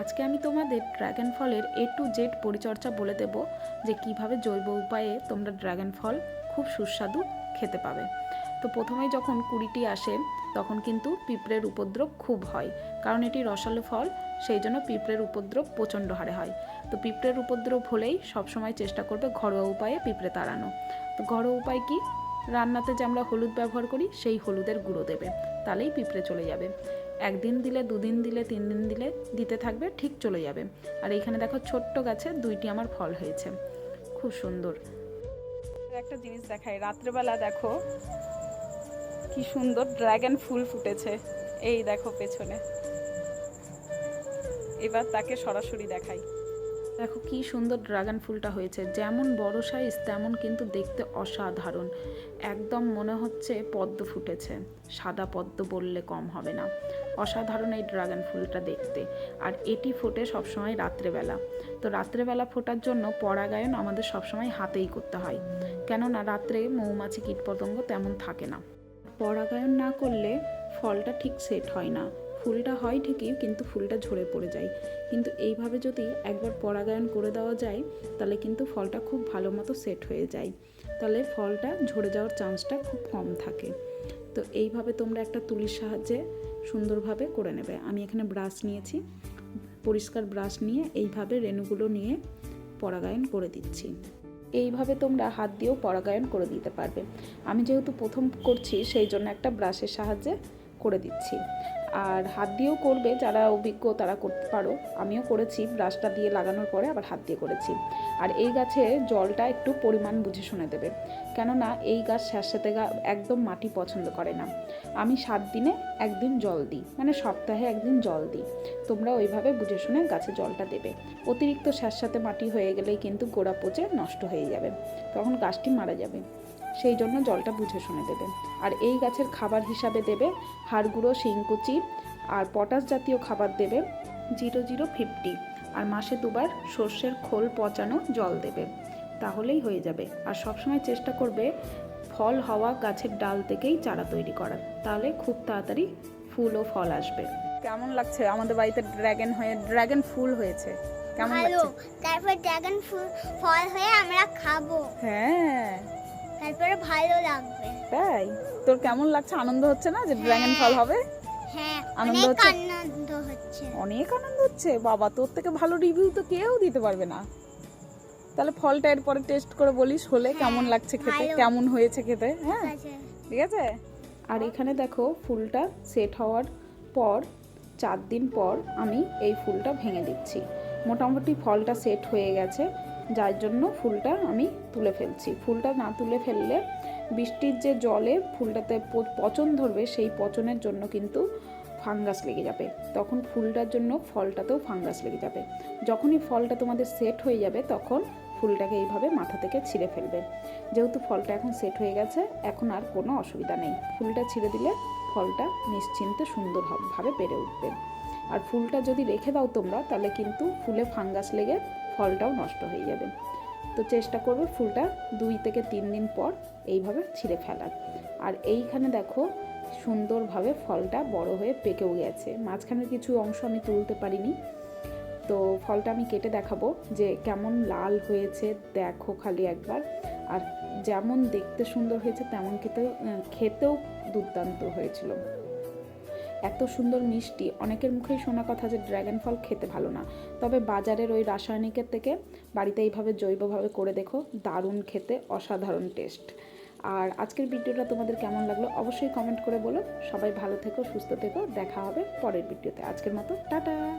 আজকে আমি তোমাদের ড্রাগন ফলের এ টু জেড পরিচর্যা বলে দেব যে কীভাবে জৈব উপায়ে তোমরা ড্রাগন ফল খুব সুস্বাদু খেতে পাবে। তো প্রথমেই যখন কুড়িটি আসে, তখন কিন্তু পিঁপড়ের উপদ্রব খুব হয়, কারণ এটি রসালো ফল, সেই জন্য পিঁপড়ের উপদ্রব প্রচণ্ড হারে হয়। তো পিঁপড়ের উপদ্রব হলেই সবসময় চেষ্টা করবে ঘরোয়া উপায়ে পিঁপড়ে তাড়ানো। তো ঘরোয়া উপায় কি? রান্নাতে যে আমরা হলুদ ব্যবহার করি, সেই হলুদের গুঁড়ো দেবে, তাহলেই পিঁপড়ে চলে যাবে। একদিন দিলে, দুদিন দিলে তিন দিন দিলে দিতে থাকবে, ঠিক চলে যাবে। আর এইখানে দেখো ছোট্ট গাছে দুইটি আমার ফল হয়েছে। খুব সুন্দর। একটা জিনিস দেখাই, রাত্রেবেলা দেখো কি সুন্দর ড্রাগন ফুল ফুটেছে। এই দেখো পেছনে। এবার তাকে সরাসরি দেখাই। দেখো কি সুন্দর ড্রাগন ফুলটা হয়েছে। যেমন বড় সাইজ তেমন কিন্তু দেখতে অসাধারণ। একদম মনে হচ্ছে পদ্ম ফুটেছে। সাদা পদ্ম বললে কম হবে না। অসাধারণ এই ড্রাগন ফুলটা দেখতে। আর এটি ফোটে সবসময় রাত্রেবেলা। তো রাত্রেবেলা ফোটার জন্য পরাগায়ন আমাদের সবসময় হাতেই করতে হয়। কেননা রাত্রে মৌমাছি, কীটপতঙ্গ তেমন থাকে না। পরাগায়ন না করলে ফলটা ঠিক সেট হয় না। ফুলটা হয় ঠিকই, কিন্তু ফুলটা ঝরে পড়ে যায়। কিন্তু এইভাবে যদি একবার পরাগায়ন করে দেওয়া যায়, তাহলে কিন্তু ফলটা খুব ভালো মতো সেট হয়ে যায়। তাহলে ফলটা ঝরে যাওয়ার চান্সটা খুব কম থাকে। তো এইভাবে তোমরা একটা তুলির সাহায্যে সুন্দরভাবে করে নেবে। আমি এখানে ব্রাশ নিয়েছি। পরিষ্কার ব্রাশ নিয়ে এইভাবে রেণুগুলো নিয়ে পরাগায়ন করে দিচ্ছি। এইভাবে তোমরা হাত দিয়েও পরাগায়ন করে দিতে পারবে। আমি যেহেতু প্রথম করছি, সেই জন্য একটা ব্রাশের সাহায্যে করে দিচ্ছি। আর হাত দিয়েও করবে, যারা অভিজ্ঞ তারা করতে পারো। আমিও করেছি, ব্রাশটা দিয়ে লাগানোর পরে আবার হাত দিয়ে করেছি। আর এই গাছে জলটা একটু পরিমাণ বুঝে শুনে দেবে। কেননা এই গাছ স্যাঁতস্যাঁতে গা একদম মাটি পছন্দ করে না। আমি সাত দিনে একদিন জল দিই মানে সপ্তাহে একদিন জল দিই। তোমরা ওইভাবে বুঝে শুনে গাছে জলটা দেবে। অতিরিক্ত স্যাঁতস্যাঁতে মাটি হয়ে গেলেই কিন্তু গোড়া পচে নষ্ট হয়ে যাবে। তখন গাছটি মারা যাবে। সেই জন্য জলটা বুঝে শুনে দেবে। আর এই গাছের খাবার হিসাবে দেবে হাড়গুঁড়ো শিংকুচি আর পটাশ জাতীয় খাবার দেবে জিরো জিরো ফিফটি। আর মাসে দুবার সর্ষের খোল পচানো জল দেবে। তাহলেই হয়ে যাবে। আর সবসময় চেষ্টা করবে ফল হওয়া গাছের ডাল থেকেই চারা তৈরি করার। তাহলে খুব তাড়াতাড়ি ফুল ও ফল আসবে। কেমন লাগছে? আমাদের বাড়িতে ড্রাগন হয়ে ড্রাগন ফুল হয়েছে। কেমন লাগছে? তারপর ড্রাগন ফল হয়ে আমরা খাব। হ্যাঁ। তারপরে ভালো লাগবে। তাই? তোর কেমন লাগছে? আনন্দ হচ্ছে না যে ড্রাগন ফল হবে? হ্যাঁ আনন্দ হচ্ছে? আনন্দ হচ্ছে। অনেক আনন্দ হচ্ছে? বাবা তোর থেকে ভালো রিভিউ তো কেউ দিতে পারবে না। তাহলে ফলটা এরপরে টেস্ট করে বলিস হলে হ্যাঁ, কেমন লাগছে খেতে? কেমন হয়েছে খেতে? হ্যাঁ? ঠিক আছে। আর এখানে দেখো ফুলটা সেট হওয়ার পর চার দিন পর আমি এই ফুলটা ভেঙে দিচ্ছি। মোটামুটি ফলটা সেট হয়ে গেছে। যার জন্য ফুলটা আমি তুলে ফেলছি। ফুলটা না তুলে ফেললে বৃষ্টির যে জলে ফুলটাতে পচন ধরবে, সেই পচনের জন্য কিন্তু ফাঙ্গাস লেগে যাবে। তখন ফুলটার জন্য ফলটাতেও ফাঙ্গাস লেগে যাবে। যখনই ফলটা তোমাদের সেট হয়ে যাবে, তখন ফুলটাকে এইভাবে মাথা থেকে ছিঁড়ে ফেলবে। যেহেতু ফলটা এখন সেট হয়ে গেছে, এখন আর কোনো অসুবিধা নেই। ফুলটা ছিঁড়ে দিলে ফলটা নিশ্চিন্তে সুন্দরভাবে বেড়ে উঠবে। আর ফুলটা যদি রেখে দাও তোমরা, তাহলে কিন্তু ফুলে ফাঙ্গাস লেগে ফলটাও নষ্ট হয়ে যাবে। তো চেষ্টা করবে ফুলটা দুই থেকে তিন দিন পর এইভাবে ছিঁড়ে ফেলার। আর এইখানে দেখো সুন্দরভাবে ফলটা বড় হয়ে পেকেও গেছে। মাঝখানের কিছু অংশ আমি তুলতে পারিনি। তো ফলটা আমি কেটে দেখাবো যে কেমন লাল হয়েছে, দেখো খালি একবার। আর যেমন দেখতে সুন্দর হয়েছে, তেমন খেতে খেতেও দুর্দান্ত হয়েছিল। এত সুন্দর মিষ্টি। অনেকের মুখেই শোনা কথা যে ড্র্যাগন ফল খেতে ভালো না। তবে বাজারের ওই রাসায়নিকের থেকে বাড়িতে এইভাবে জৈবভাবে করে দেখো, দারুণ খেতে, অসাধারণ টেস্ট। আর আজকের ভিডিওটা তোমাদের কেমন লাগল অবশ্যই কমেন্ট করে বলো। সবাই ভালো থেকো, সুস্থ থেকো। দেখা হবে পরের ভিডিওতে। আজকের মতো, টাটা!